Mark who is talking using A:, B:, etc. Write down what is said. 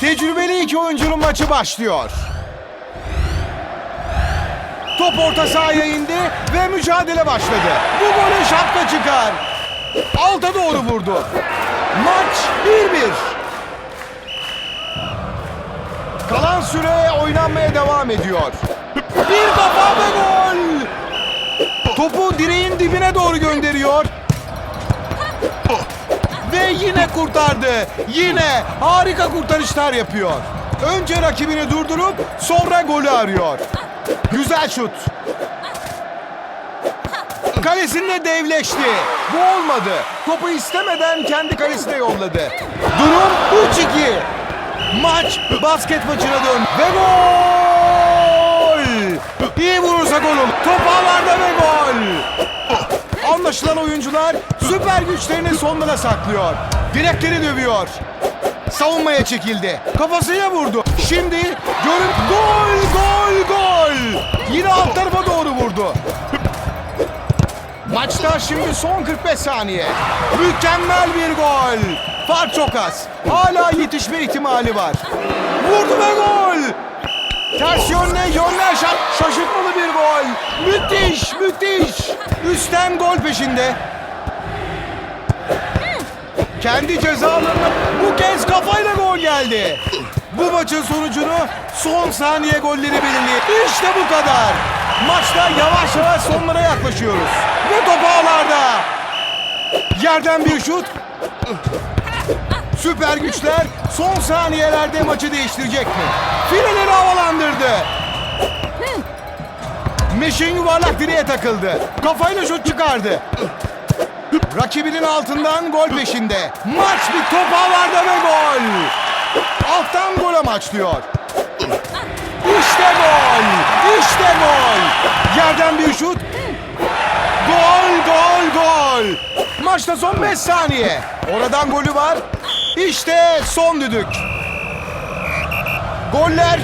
A: Tecrübeli iki oyuncunun maçı başlıyor. Top orta sahaya indi ve mücadele başladı. Bu golün şapka çıkar. Alta doğru vurdu. Maç 1-1. Kalan süre oynanmaya devam ediyor. Bir kafa ve gol. Topu direğin dibine doğru gönderiyor. Yine kurtardı. Yine harika kurtarışlar yapıyor. Önce rakibini durdurup sonra golü arıyor. Güzel şut. Kalesinde devleşti. Bu olmadı. Topu istemeden kendi kalesine yolladı. Durum 3-2. Maç basket maçına dön. Ve gol! İyi vurursa gol olur. Top ağlarda ve gol! Anlaşılan oyuncular süper güçlerini sonlara saklıyor. Direkleri dövüyor. Savunmaya çekildi. Kafasıyla vurdu. Şimdi görün gol gol gol. Yine alt tarafa doğru vurdu. Maçta şimdi son 45 saniye. Mükemmel bir gol. Fark çok az. Hala yetişme ihtimali var. Vurdu ve gol. Ters yönle yönler şa şaşırtmalı bir gol. Müthiş müthiş. Üstten gol peşinde. Kendi cezalarına bu kez kafayla gol geldi. Bu maçın sonucunu son saniye golleri belirleyecek. İşte bu kadar. Maçta yavaş yavaş sonlara yaklaşıyoruz. Ve top ağlarda. Yerden bir şut. Süper güçler son saniyelerde maçı değiştirecek mi? Fileleri havalandırdı. Meşin yuvarlak direğe takıldı. Kafayla şut çıkardı. Rakibinin altından gol peşinde. Maç bir top ağlarda ve gol. Alttan gol amaçlıyor. İşte gol. İşte gol. Yerden bir şut. Gol, gol, gol. Maçta son 5 saniye. Oradan golü var. İşte son düdük. Goller